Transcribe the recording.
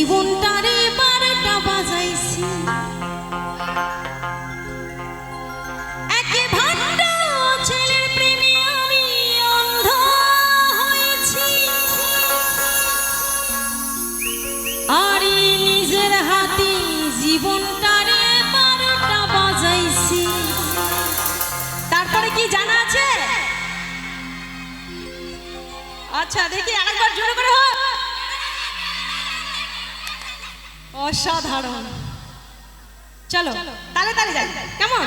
জীবনটারে বারোটা বাজাইছি। জীবনটারে বারোটা তারপরে কি জানা আছে? আচ্ছা দেখি আরেকবার জোরে করে হোক অসাধারণ। চলো তালে তালে যাই। কেমন?